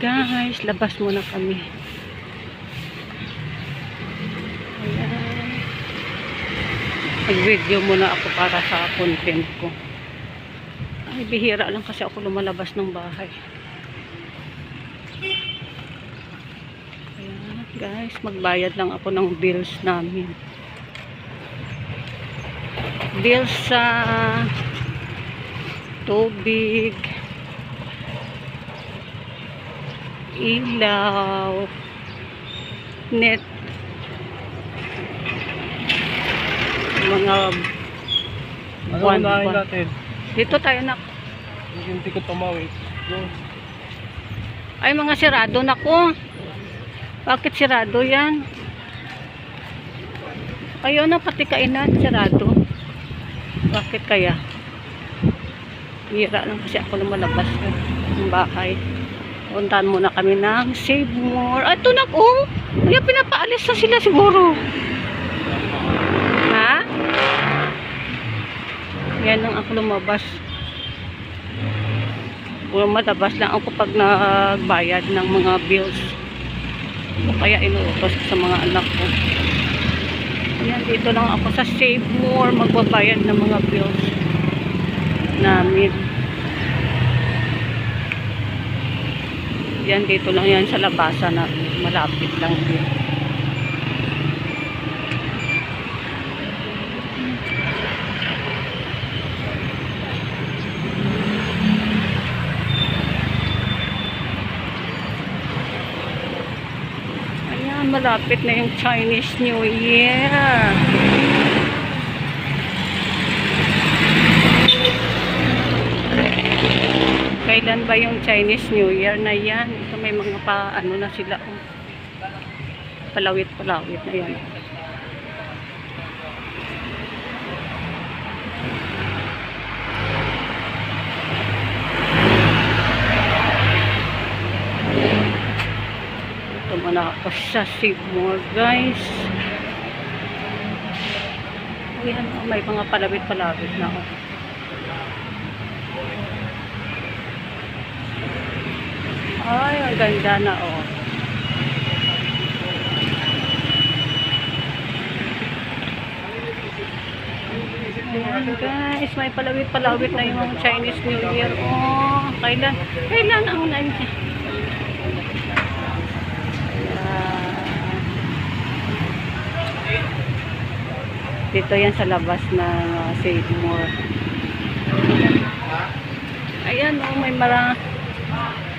guys, labas muna kami. Ayan. Nag-video muna ako para sa content ko. Ay, bihira lang kasi ako lumalabas ng bahay. Ayan, guys, magbayad lang ako ng bills namin. Bills sa tubig, ilaw, net, mga Ano buwan, buwan. natin? Dito tayo na. Hindi ko tumawid. Ay, mga sirado na ko. Bakit sirado yan? Ayaw na pati kainan, sirado. Bakit kaya? Hira lang kasi ako lumalabas ng bahay. Puntahan muna kami ng Save More. Ah, ito na ko. Kaya pinapaalis na sila siguro. Ha? Yan lang ako lumabas. Lumalabas lang ako pag nagbayad ng mga bills. O kaya inuutos sa mga anak ko. Ayan, dito lang ako sa Save More magbabayad ng mga bills namin. Yan, dito lang yan sa labasan na malapit lang. Ayan, malapit na yung Chinese New Year. Kailan ba yung Chinese New Year na yan? Ito may mga pa, ano na sila. oh. Palawit-palawit na yan. Ito muna ako sa Sigmore guys. Ayan, oh, may mga palawit-palawit na oh. Ay, ang ganda na oh. Ayan guys, may palawit-palawit na yung Chinese New Year. Oh, kailan? Kailan ang nandiyan? Dito yan sa labas ng uh, More. Ayan oh, may mara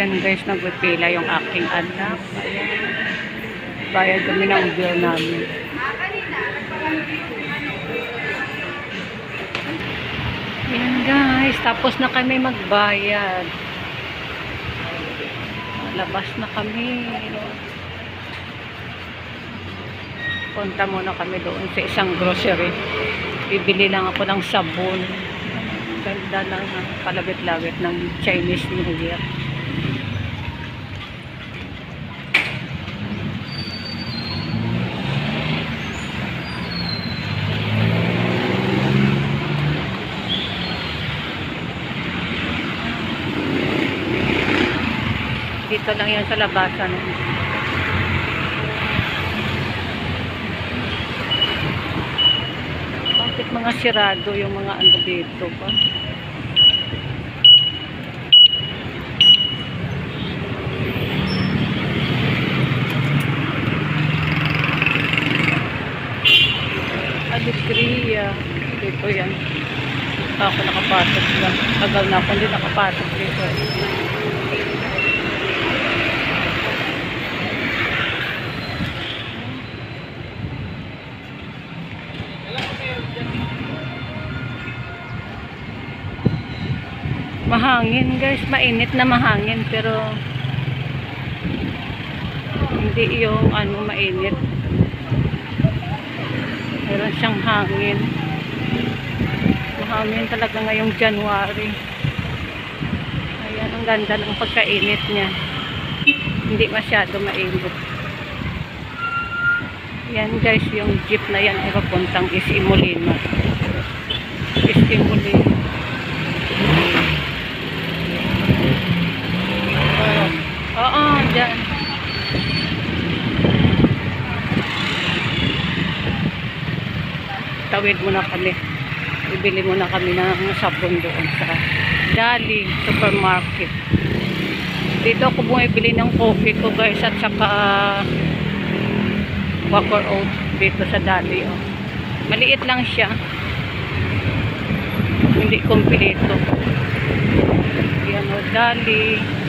Yan guys, nagpipila yung aking anak. Bayad kami ng bill namin. Yan guys, tapos na kami magbayad. Labas na kami. Punta muna kami doon sa isang grocery. Bibili lang ako ng sabon. Ganda lang ng palabit-labit ng Chinese New Year. Dito lang yan sa labasan. Bakit mga sirado yung mga ano dito ba? Alegria. Dito yan. Ako nakapasok lang. Tagal na ako hindi nakapasok dito. Mahangin guys, mainit na mahangin pero Hindi yung ano mainit. Meron siyang hangin. Mahangin talaga ngayong January. Ayan, ang ganda ng pagkainit niya. Hindi masyado mainit. Yan guys, yung jeep na yan ay papuntang Isimulina. Isimulina. Dyan. Tawid muna kami. Bibili muna kami ng sabon doon sa Dali Supermarket. Dito ako bumibili ng coffee ko guys at saka Walker Oats dito sa Dali. Oh. Maliit lang siya. Hindi kompleto. Yan o, Dali.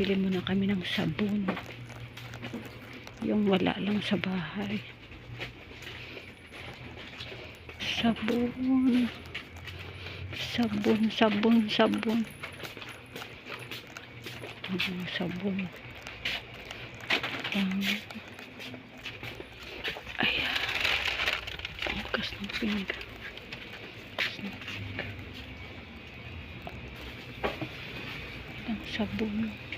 Bibili muna kami ng sabon. Yung wala lang sa bahay. Sabon. Sabon, sabon, sabon. Ano, sabon. Um, ayan. Bukas ng pinggan. Bukas ng pinggan. Ang sabon.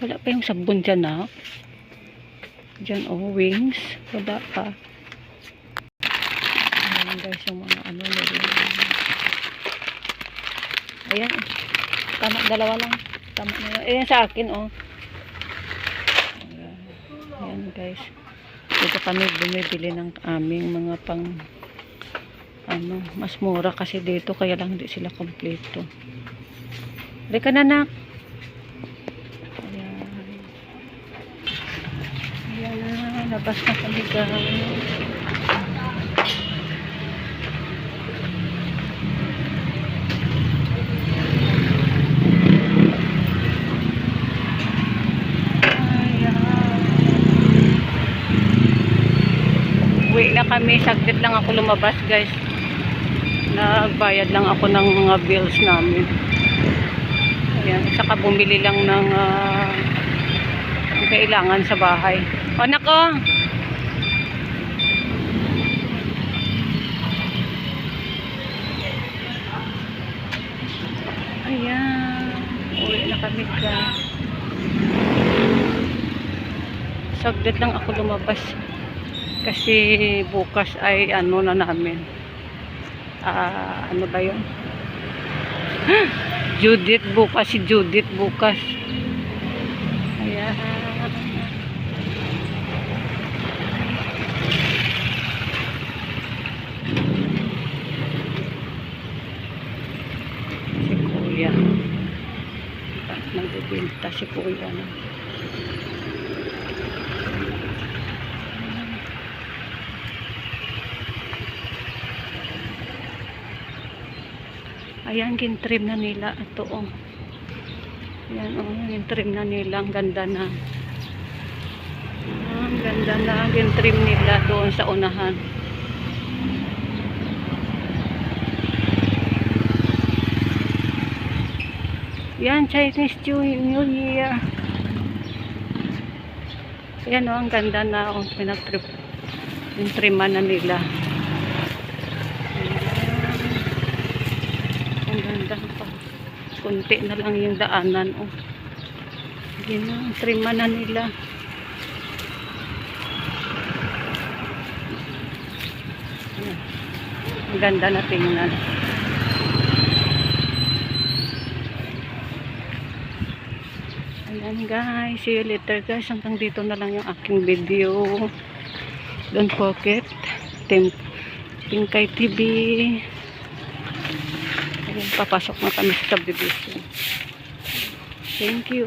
Wala pa yung sabon dyan na. Dyan oh, wings. Wala pa. Ayan guys yung mga ano nila. Ayan. Tama, dalawa lang. Tama na. Ayan sa akin oh. Ayan. Guys. Dito kami bumibili ng aming mga pang ano, mas mura kasi dito kaya lang hindi sila kompleto. Reka na nak. Ayan. Ayan, labas na kami guys. Uwi na kami, saglit lang ako lumabas guys. Nagbayad lang ako ng mga bills namin. Ayan, saka bumili lang ng ang kailangan sa bahay. O nako! Ayan, uwi na kami guys. Saglit lang ako lumabas. Kasi bukas ay ano na namin. Ah ano ba yun? Judith bukas si Judith bukas. Ayan si kuya nagbibinta si kuya na Ayan, gintrim na nila. Ito, oh. Ayan, oh. Gintrim na nila. Ang ganda na. Ah, ang ganda na. Gintrim nila doon sa unahan. Yan, Chinese New Year. Ayan, oh. Ang ganda na. Oh, pinag-trip. Gintriman na nila. Ang ganda pa. Kunti na lang yung daanan. Oh. Yun na, trima na nila. Ayan. Ang ganda na tingnan. Ayan guys, see you later guys. Hanggang dito na lang yung aking video. Don't forget, Tim Pinkay TV. Ayun, papasok na kami sa subdivision. Thank you.